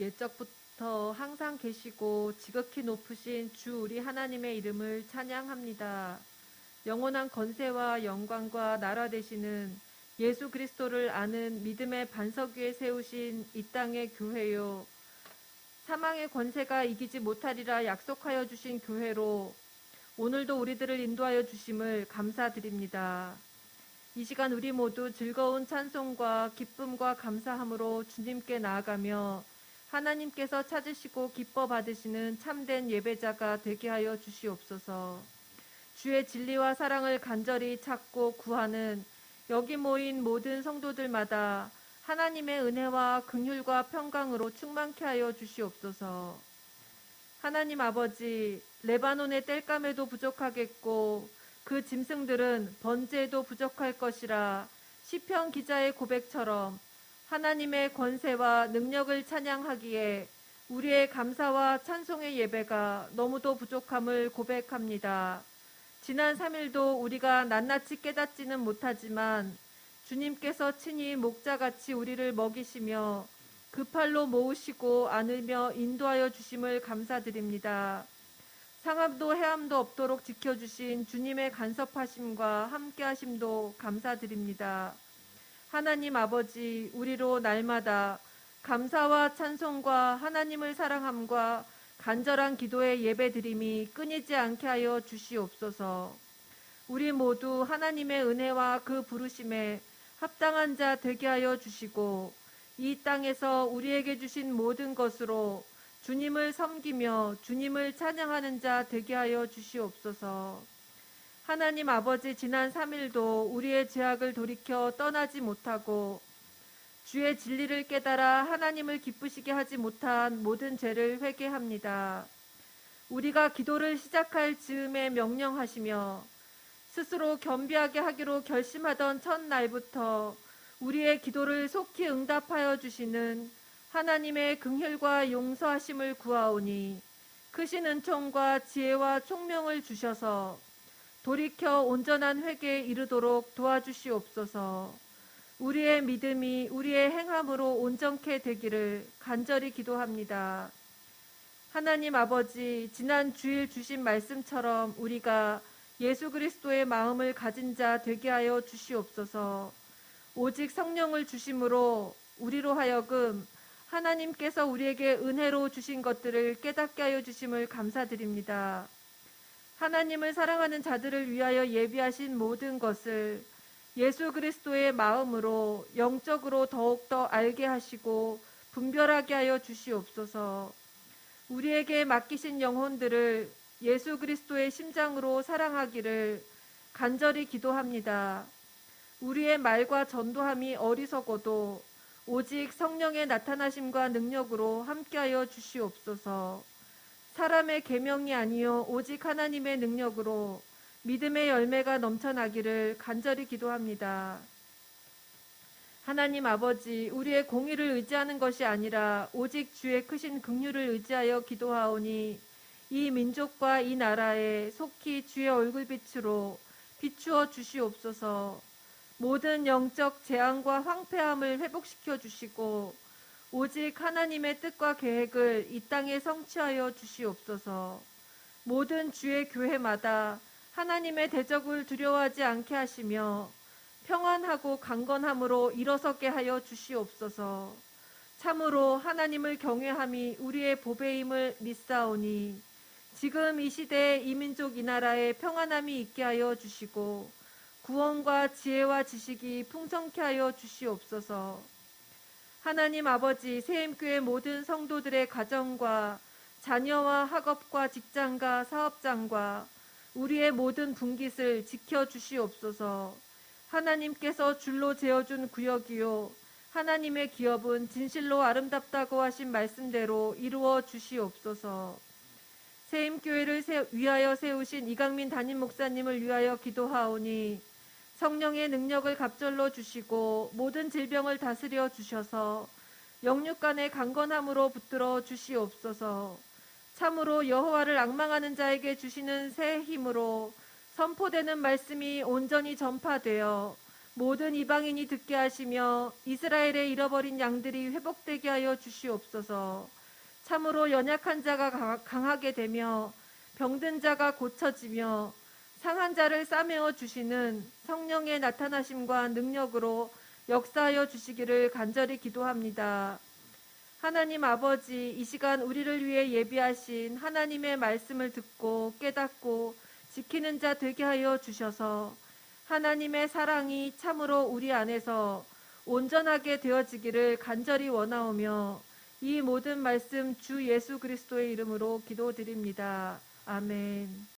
옛적부터 항상 계시고 지극히 높으신 주 우리 하나님의 이름을 찬양합니다. 영원한 건세와 영광과 나라 되시는 예수 그리스도를 아는 믿음의 반석 위에 세우신 이 땅의 교회요. 사망의 권세가 이기지 못하리라 약속하여 주신 교회로 오늘도 우리들을 인도하여 주심을 감사드립니다. 이 시간 우리 모두 즐거운 찬송과 기쁨과 감사함으로 주님께 나아가며 하나님께서 찾으시고 기뻐 받으시는 참된 예배자가 되게 하여 주시옵소서. 주의 진리와 사랑을 간절히 찾고 구하는 여기 모인 모든 성도들마다 하나님의 은혜와 긍휼과 평강으로 충만케 하여 주시옵소서. 하나님 아버지, 레바논의 땔감에도 부족하겠고 그 짐승들은 번제에도 부족할 것이라 시편 기자의 고백처럼 하나님의 권세와 능력을 찬양하기에 우리의 감사와 찬송의 예배가 너무도 부족함을 고백합니다. 지난 3일도 우리가 낱낱이 깨닫지는 못하지만 주님께서 친히 목자같이 우리를 먹이시며 그 팔로 모으시고 안으며 인도하여 주심을 감사드립니다. 상암도 해암도 없도록 지켜주신 주님의 간섭하심과 함께하심도 감사드립니다. 하나님 아버지, 우리로 날마다 감사와 찬송과 하나님을 사랑함과 간절한 기도의 예배드림이 끊이지 않게 하여 주시옵소서. 우리 모두 하나님의 은혜와 그 부르심에 합당한 자 되게 하여 주시고 이 땅에서 우리에게 주신 모든 것으로 주님을 섬기며 주님을 찬양하는 자 되게 하여 주시옵소서. 하나님 아버지 지난 3일도 우리의 죄악을 돌이켜 떠나지 못하고 주의 진리를 깨달아 하나님을 기쁘시게 하지 못한 모든 죄를 회개합니다. 우리가 기도를 시작할 즈음에 명령하시며 스스로 겸비하게 하기로 결심하던 첫날부터 우리의 기도를 속히 응답하여 주시는 하나님의 긍휼과 용서하심을 구하오니 크신 은총과 지혜와 총명을 주셔서 돌이켜 온전한 회개에 이르도록 도와주시옵소서. 우리의 믿음이 우리의 행함으로 온전케 되기를 간절히 기도합니다. 하나님 아버지, 지난 주일 주신 말씀처럼 우리가 예수 그리스도의 마음을 가진 자 되게 하여 주시옵소서. 오직 성령을 주심으로 우리로 하여금 하나님께서 우리에게 은혜로 주신 것들을 깨닫게 하여 주심을 감사드립니다. 하나님을 사랑하는 자들을 위하여 예비하신 모든 것을 예수 그리스도의 마음으로 영적으로 더욱더 알게 하시고 분별하게 하여 주시옵소서. 우리에게 맡기신 영혼들을 예수 그리스도의 심장으로 사랑하기를 간절히 기도합니다. 우리의 말과 전도함이 어리석어도 오직 성령의 나타나심과 능력으로 함께하여 주시옵소서. 사람의 계명이 아니요 오직 하나님의 능력으로 믿음의 열매가 넘쳐나기를 간절히 기도합니다. 하나님 아버지, 우리의 공의를 의지하는 것이 아니라 오직 주의 크신 긍휼을 의지하여 기도하오니 이 민족과 이 나라에 속히 주의 얼굴빛으로 비추어 주시옵소서. 모든 영적 재앙과 황폐함을 회복시켜 주시고 오직 하나님의 뜻과 계획을 이 땅에 성취하여 주시옵소서. 모든 주의 교회마다 하나님의 대적을 두려워하지 않게 하시며 평안하고 강건함으로 일어서게 하여 주시옵소서. 참으로 하나님을 경외함이 우리의 보배임을 믿사오니 지금 이 시대에 이 민족 이 나라에 평안함이 있게 하여 주시고 구원과 지혜와 지식이 풍성케 하여 주시옵소서. 하나님 아버지 세임교회 모든 성도들의 가정과 자녀와 학업과 직장과 사업장과 우리의 모든 분깃을 지켜 주시옵소서. 하나님께서 줄로 재어준 구역이요 하나님의 기업은 진실로 아름답다고 하신 말씀대로 이루어 주시옵소서. 세임교회를 위하여 세우신 이강민 담임 목사님을 위하여 기도하오니 성령의 능력을 갑절로 주시고 모든 질병을 다스려 주셔서 영육간의 강건함으로 붙들어 주시옵소서. 참으로 여호와를 악망하는 자에게 주시는 새 힘으로 선포되는 말씀이 온전히 전파되어 모든 이방인이 듣게 하시며 이스라엘의 잃어버린 양들이 회복되게 하여 주시옵소서. 참으로 연약한 자가 강- 강하게 되며 병든 자가 고쳐지며 상한 자를 싸매어 주시는 성령의 나타나심과 능력으로 역사하여 주시기를 간절히 기도합니다. 하나님 아버지, 이 시간 우리를 위해 예비하신 하나님의 말씀을 듣고 깨닫고 지키는 자 되게 하여 주셔서 하나님의 사랑이 참으로 우리 안에서 온전하게 되어지기를 간절히 원하오며 이 모든 말씀 주 예수 그리스도의 이름으로 기도드립니다. 아멘.